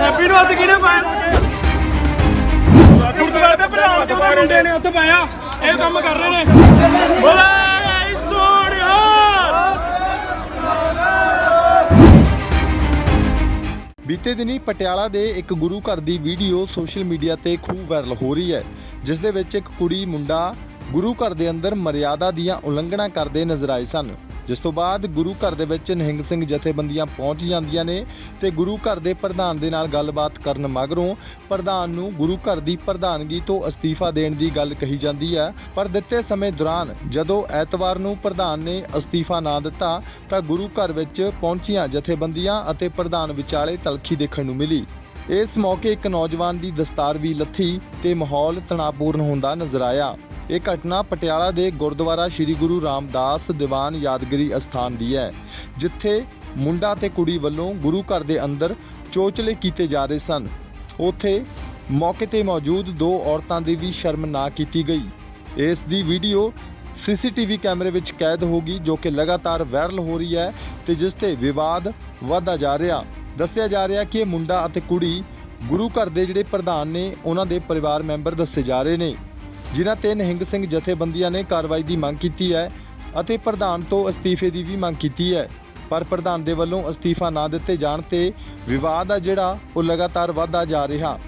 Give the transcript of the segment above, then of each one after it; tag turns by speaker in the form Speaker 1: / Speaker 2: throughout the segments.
Speaker 1: Happy ਨੂੰ ਹੱਥ ਕਿਹਨੇ ਪਾਇਆ? ਗੁਰਦੁਆਰੇ ਦੇ ਪ੍ਰਧਾਨ ਤੇ ਮੁੰਡੇ ਨੇ ਉੱਥੇ ਪਾਇਆ। ਇਹ ਕੰਮ ਕਰ ਰਹੇ ਨੇ। ਬੋਲੇ ਸੋਹਣਿਆ
Speaker 2: ਬੀਤੇ ਦਿਨੀ ਪਟਿਆਲਾ ਦੇ ਇੱਕ ਗੁਰੂ ਘਰ ਦੀ ਵੀਡੀਓ ਸੋਸ਼ਲ ਮੀਡੀਆ ਤੇ ਖੂਬ ਵਾਇਰਲ ਹੋ ਰਹੀ ਹੈ, ਜਿਸ ਦੇ ਵਿੱਚ ਇੱਕ ਕੁੜੀ, ਮੁੰਡਾ ਗੁਰੂ ਘਰ ਦੇ ਅੰਦਰ ਮਰਿਆਦਾ ਦੀਆਂ ਉਲੰਘਣਾ ਕਰਦੇ ਨਜ਼ਰ ਆਏ ਸਨ। ਜਿਸ ਤੋਂ ਬਾਅਦ ਗੁਰੂ ਘਰ ਦੇ ਵਿੱਚ ਨਿਹੰਗ ਸਿੰਘ ਜਥੇਬੰਦੀਆਂ ਪਹੁੰਚ ਜਾਂਦੀਆਂ ਨੇ ਤੇ ਗੁਰੂ ਘਰ ਦੇ ਪ੍ਰਧਾਨ ਦੇ ਨਾਲ ਗੱਲਬਾਤ ਕਰਨ ਮਗਰੋਂ ਪ੍ਰਧਾਨ ਨੂੰ ਗੁਰੂ ਘਰ ਦੀ ਪ੍ਰਧਾਨਗੀ ਤੋਂ ਅਸਤੀਫਾ ਦੇਣ ਦੀ ਗੱਲ ਕਹੀ ਜਾਂਦੀ ਹੈ। ਪਰ ਦਿੱਤੇ ਸਮੇਂ ਦੌਰਾਨ ਜਦੋਂ ਐਤਵਾਰ ਨੂੰ ਪ੍ਰਧਾਨ ਨੇ ਅਸਤੀਫਾ ਨਾ ਦਿੱਤਾ, ਤਾਂ ਗੁਰੂ ਘਰ ਵਿੱਚ ਪਹੁੰਚੀਆਂ ਜਥੇਬੰਦੀਆਂ ਅਤੇ ਪ੍ਰਧਾਨ ਵਿਚਾਲੇ ਤਲਖੀ ਦੇਖਣ ਨੂੰ ਮਿਲੀ। ਇਸ ਮੌਕੇ ਇੱਕ ਨੌਜਵਾਨ ਦੀ ਦਸਤਾਰ ਵੀ ਲੱਥੀ ਤੇ ਮਾਹੌਲ ਤਣਾਅਪੂਰਨ ਹੁੰਦਾ ਨਜ਼ਰ ਆਇਆ। ਇਹ ਘਟਨਾ ਪਟਿਆਲਾ ਦੇ ਗੁਰਦੁਆਰਾ ਸ੍ਰੀ ਗੁਰੂ ਰਾਮਦਾਸ ਦੀਵਾਨ ਯਾਦਗਰੀ ਅਸਥਾਨ ਦੀ ਹੈ, ਜਿੱਥੇ ਮੁੰਡਾ ਤੇ ਕੁੜੀ ਵੱਲੋਂ ਗੁਰੂ ਘਰ ਦੇ ਅੰਦਰ ਚੋਚਲੇ ਕੀਤੇ ਜਾ ਰਹੇ ਸਨ। ਉੱਥੇ ਮੌਕੇ ਤੇ ਮੌਜੂਦ ਦੋ ਔਰਤਾਂ ਦੀ ਵੀ ਸ਼ਰਮ ਨਾ ਕੀਤੀ ਗਈ। ਇਸ ਦੀ ਵੀਡੀਓ ਸੀਸੀਟੀਵੀ ਕੈਮਰੇ ਵਿੱਚ ਕੈਦ ਹੋ ਗਈ, ਜੋ ਕਿ ਲਗਾਤਾਰ ਵਾਇਰਲ ਹੋ ਰਹੀ ਹੈ ਤੇ ਜਿਸ ਤੇ ਵਿਵਾਦ ਵਧਦਾ ਜਾ ਰਿਹਾ। ਦੱਸਿਆ ਜਾ ਰਿਹਾ ਕਿ ਇਹ ਮੁੰਡਾ ਅਤੇ ਕੁੜੀ ਗੁਰੂ ਘਰ ਦੇ ਜਿਹੜੇ ਪ੍ਰਧਾਨ ਨੇ, ਉਹਨਾਂ ਦੇ ਪਰਿਵਾਰ ਮੈਂਬਰ ਦੱਸੇ ਜਾ ਰਹੇ ਨੇ। ਜਿਨ੍ਹਾਂ ਤੇ ਨਿਹੰਗ ਸਿੰਘ ਜਥੇਬੰਦੀਆਂ ਨੇ ਕਾਰਵਾਈ ਦੀ ਮੰਗ ਕੀਤੀ ਹੈ ਅਤੇ ਪ੍ਰਧਾਨ ਤੋਂ ਅਸਤੀਫੇ ਦੀ ਵੀ ਮੰਗ ਕੀਤੀ ਹੈ। ਪਰ ਪ੍ਰਧਾਨ ਦੇ ਵੱਲੋਂ ਅਸਤੀਫਾ ਨਾ ਦਿੱਤੇ ਜਾਣ ਤੇ ਵਿਵਾਦ ਆ ਜਿਹੜਾ, ਉਹ ਲਗਾਤਾਰ ਵਧਦਾ ਜਾ ਰਿਹਾ।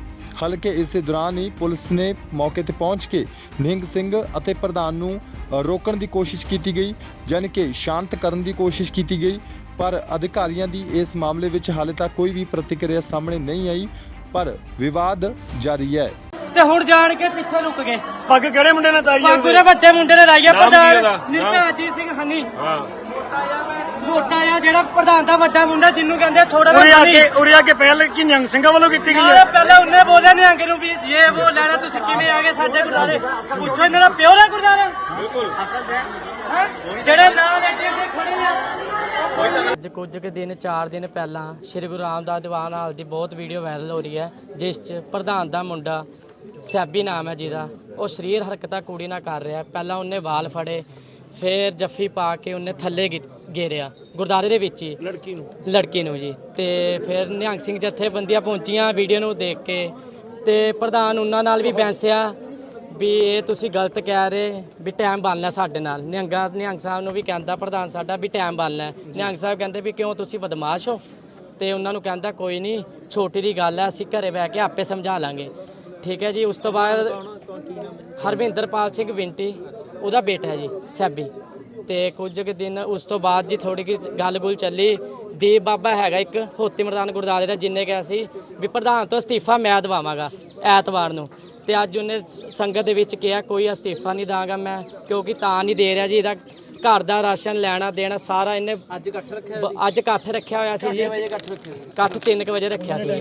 Speaker 2: ਹਲਕੇ ਇਸੇ ਦੌਰਾਨ ਹੀ ਪੁਲਿਸ ਨੇ ਮੌਕੇ ਤੇ ਪਹੁੰਚ ਕੇ ਨਿਹੰਗ ਸਿੰਘ ਅਤੇ ਪ੍ਰਧਾਨ ਨੂੰ ਰੋਕਣ ਦੀ ਕੋਸ਼ਿਸ਼ ਕੀਤੀ ਗਈ ਯਾਨੀ ਕਿ ਸ਼ਾਂਤ ਕਰਨ ਦੀ ਕੋਸ਼ਿਸ਼ ਕੀਤੀ ਗਈ। ਪਰ ਅਧਿਕਾਰੀਆਂ ਦੀ ਇਸ ਮਾਮਲੇ ਵਿੱਚ ਹਾਲੇ ਤੱਕ ਕੋਈ ਵੀ ਪ੍ਰਤੀਕਿਰਿਆ ਸਾਹਮਣੇ ਨਹੀਂ ਆਈ, ਪਰ ਵਿਵਾਦ ਜਾਰੀ ਹੈ।
Speaker 3: ਤੇ ਹੁਣ ਜਾਣ ਕੇ ਪਿੱਛੇ ਲੁਕ ਗਏ।
Speaker 1: ਪੱਗ ਕਿਹੜੇ ਮੁੰਡੇ ਨੇ ਤਾਰੀ
Speaker 3: ਬਾਗੂ ਦੇ ਵੱਡੇ ਮੁੰਡੇ ਨੇ
Speaker 1: ਨਾਮ ਕੀ
Speaker 3: ਪ੍ਰਧਾਨ? ਨਿਰਭੈਜੀਤ ਸਿੰਘ ਹਨੀ।
Speaker 1: ਹਾਂ।
Speaker 3: ਮੋਟਾ ਆ ਜਿਹੜਾ ਪ੍ਰਧਾਨ ਦਾ ਵੱਡਾ ਮੁੰਡਾ ਜਿਹਨੂੰ ਕਹਿੰਦੇ ਆ ਛੋਟਾ
Speaker 1: ਉਰੇ ਆ। ਕੇ ਉਰੇ ਆ ਕੇ ਪਹਿਲ ਕੀ ਨਿਹੰਗ ਸਿੰਘਾਂ ਵੱਲੋਂ ਕੀਤੀ ਗਈ
Speaker 3: ਨਾਲੇ
Speaker 1: ਹੈ
Speaker 3: ਪਹਿਲਾਂ ਉਹਨੇ ਬੋਲਿਆ ਨਹੀਂ ਅੰਗੇ ਨੂੰ ਵੀ ਜੇ ਉਹ ਲੈਣਾ ਤੁਸੀਂ ਕਿਵੇਂ ਆ ਗਏ ਸਾਡੇ ਗੁਰਦਾਰੇ ਪੁੱਛੋ ਇਹਨਾਂ ਦਾ ਪਿਓ ਦਾ ਗੁਰਦਾਰਾ
Speaker 1: ਬਿਲਕੁਲ।
Speaker 3: ਹੈਂ? ਜਿਹੜੇ ਨਾਂ ਦੇ ਜਿਹੜੇ ਖੜੇ ਆ। ਅੱਜ ਕੁਝ ਕੁ ਦਿਨ 4 ਦਿਨ ਪਹਿਲਾਂ ਸ਼੍ਰੀ ਗੁਰੂ ਰਾਮਦਾਸ ਦੀਵਾਨ ਹਾਲ ਦੀ ਬਹੁਤ ਵੀਡੀਓ ਵਾਇਰਲ ਹੋ ਰਹੀ ਹੈ ਜਿਸ 'ਚ ਪ੍ਰਧਾਨ ਦਾ ਮੁੰਡਾ ਸੈਬੀ ਨਾਮ ਹੈ ਜਿਹਦਾ। ਉਹ ਸਰੀਰ ਹਰਕਤਾਂ ਕੁੜੀ ਨਾਲ ਕਰ ਰਿਹਾ। ਪਹਿਲਾਂ ਉਹਨੇ ਵਾਲ ਫੜੇ ਫਿਰ ਜੱਫੀ ਪਾ ਕੇ ਉਹਨੇ ਥੱਲੇ ਗਿ- ਗੇਰਿਆ ਗੁਰਦਾਰੇ ਦੇ ਵਿੱਚ ਹੀ। ਲੜਕੀ ਨੂੰ? ਲੜਕੀ ਨੂੰ ਜੀ। ਤੇ ਫਿਰ ਨਿਹੰਗ ਸਿੰਘ ਜਥੇਬੰਦੀਆਂ ਪਹੁੰਚੀਆਂ ਵੀਡੀਓ ਨੂੰ ਦੇਖ ਕੇ। ਤੇ ਪ੍ਰਧਾਨ ਉਹਨਾਂ ਨਾਲ ਵੀ ਬੈਂਸਿਆ ਵੀ ਇਹ ਤੁਸੀਂ ਗਲਤ ਕਹਿ ਰਹੇ ਵੀ ਟਾਈਮ ਬਣਨਾ ਸਾਡੇ ਨਾਲ। ਨਿਹੰਗਾ ਨਿਹੰਗ ਸਾਹਿਬ ਨੂੰ ਵੀ ਕਹਿੰਦਾ ਪ੍ਰਧਾਨ ਸਾਡਾ ਵੀ ਟਾਈਮ ਬਣਨਾ ਨਿਹੰਗ ਸਾਹਿਬ ਕਹਿੰਦੇ ਵੀ ਕਿਉਂ ਤੁਸੀਂ ਬਦਮਾਸ਼ ਹੋ? ਤੇ ਉਹਨਾਂ ਨੂੰ ਕਹਿੰਦਾ ਕੋਈ ਨਹੀਂ ਛੋਟੀ ਦੀ ਗੱਲ ਹੈ ਅਸੀਂ ਘਰੇ ਬਹਿ ਕੇ ਆਪੇ ਸਮਝਾ ਲਾਂਗੇ। ਠੀਕ ਹੈ ਜੀ, ਉਸ ਤੋਂ ਬਾਅਦ ਹਰਵਿੰਦਰਪਾਲ ਸਿੰਘ ਵਿੰਟੀ, ਉਹਦਾ ਬੇਟਾ ਹੈ ਜੀ, ਸੈਬੀ। ਤੇ ਕੁਝ ਕੁ ਦਿਨ ਉਸ ਤੋਂ ਬਾਅਦ ਜੀ ਥੋੜੀ ਕਿ ਗੱਲ-ਗੁਲ ਚੱਲੀ। ਦੀਪ ਬਾਬਾ ਹੈਗਾ ਇੱਕ, ਹੋਤੀ ਮਰਦਾਨ ਗੁਰਦਾਰੇ ਦਾ, ਜਿੰਨੇ ਕਿਹਾ ਸੀ ਵੀ ਪ੍ਰਧਾਨ ਤੋਂ ਅਸਤੀਫਾ ਮੈਂ ਦਵਾਵਾਂਗਾ ਐਤਵਾਰ ਨੂੰ। ਤੇ ਅੱਜ ਉਹਨੇ ਸੰਗਤ ਦੇ ਵਿੱਚ ਕਿਹਾ, ਕੋਈ ਅਸਤੀਫਾ ਨਹੀਂ ਦਾਂਗਾ ਮੈਂ, ਕਿਉਂਕਿ ਤਾਂ ਨਹੀਂ ਦੇ ਰਿਹਾ ਜੀ ਇਹਦਾ ਘਰ ਦਾ ਰਾਸ਼ਨ ਲੈਣਾ ਦੇਣਾ ਸਾਰਾ ਇਹਨੇ ਅੱਜ ਇਕੱਠ ਰੱਖਿਆ ਅੱਜ ਇਕੱਠ ਰੱਖਿਆ ਹੋਇਆ ਸੀ ਜੀ। ਇਕੱਠ 3 ਵਜੇ ਰੱਖਿਆ ਸੀ।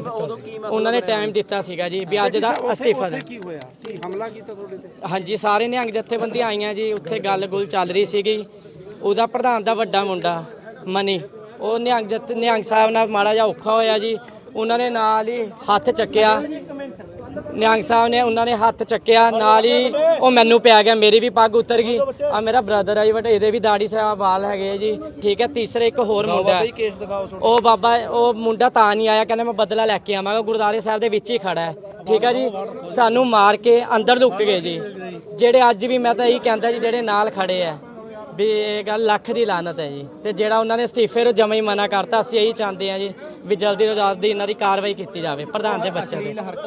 Speaker 3: ਉਹਨਾਂ ਨੇ ਟਾਈਮ ਦਿੱਤਾ ਸੀਗਾ ਜੀ ਵੀ ਅੱਜ ਦਾ ਅਸਤੀਫਾ ਦੇ
Speaker 4: ਕੀ ਹੋਇਆ? ਹਮਲਾ ਕੀਤਾ ਤੁਹਾਡੇ ਤੇ?
Speaker 3: ਹਾਂਜੀ ਸਾਰੇ ਨਿਹੰਗ ਜਥੇਬੰਦੀਆਂ ਆਈਆਂ ਜੀ ਉੱਥੇ ਗੱਲ-ਗੁਲ ਚੱਲ ਰਹੀ ਸੀਗੀ। ਉਹਦਾ ਪ੍ਰਧਾਨ ਦਾ ਵੱਡਾ ਮੁੰਡਾ ਮਨੀ ਉਹ ਨਿਹੰਗ ਜਥ ਨਿਹੰਗ ਸਾਹਿਬ ਨਾਲ ਮਾੜਾ ਜਿਹਾ ਔਖਾ ਹੋਇਆ ਜੀ। ਉਹਨਾਂ ਨੇ ਨਾਲ ਹੀ ਹੱਥ ਚੱਕਿਆ। ਨਿਹੰਗ ਸਾਹਿਬ ਨੇ ਉਹਨਾਂ ਨੇ ਹੱਥ ਚੱਕਿਆ ਨਾਲ ਹੀ ਉਹ ਮੈਨੂੰ ਪਿਆ ਗਿਆ ਮੇਰੀ ਵੀ ਪੱਗ ਉਤਰ ਗਈ। ਆ ਮੇਰਾ ਬ੍ਰਦਰ ਆ ਜੀ ਬਟ ਇਹਦੇ ਵੀ ਦਾੜੀ ਸਾਹਿਬ ਵਾਲ ਹੈਗੇ ਆ ਜੀ। ਠੀਕ ਹੈ ਤੀਸਰੇ ਇੱਕ ਹੋਰ ਮੁੰਡਾ ਉਹ ਬਾਬਾ ਉਹ ਮੁੰਡਾ ਤਾਂ ਨਹੀਂ ਆਇਆ ਕਹਿੰਦਾ ਮੈਂ ਬਦਲਾ ਲੈ ਕੇ ਆਵਾਂਗਾ ਗੁਰਦਾਰੇ ਸਾਹਿਬ ਦੇ ਵਿੱਚ ਹੀ ਖੜਾ ਹੈ। ਠੀਕ ਹੈ ਜੀ ਸਾਨੂੰ ਮਾਰ ਕੇ ਅੰਦਰ ਲੁੱਕ ਗਏ ਜੀ। ਜਿਹੜੇ ਅੱਜ ਵੀ ਮੈਂ ਤਾਂ ਇਹੀ ਕਹਿੰਦਾ ਜੀ ਜਿਹੜੇ ਨਾਲ ਖੜੇ ਆ ਵੀ ਇਹ ਗੱਲ ਲੱਖ ਦੀ ਲਾਨਤ ਹੈ ਜੀ। ਤੇ ਜਿਹੜਾ ਉਹਨਾਂ ਨੇ ਅਸਤੀਫੇ ਨੂੰ ਜਮਾ ਹੀ ਮਨਾ ਕਰਤਾ ਅਸੀਂ ਇਹੀ ਚਾਹੁੰਦੇ ਆ ਜੀ ਵੀ ਜਲਦੀ ਤੋਂ ਜਲਦੀ ਇਹਨਾਂ ਦੀ ਕਾਰਵਾਈ ਕੀਤੀ ਜਾਵੇ ਪ੍ਰਧਾਨ ਦੇ ਬੱਚੇ ਦੇ।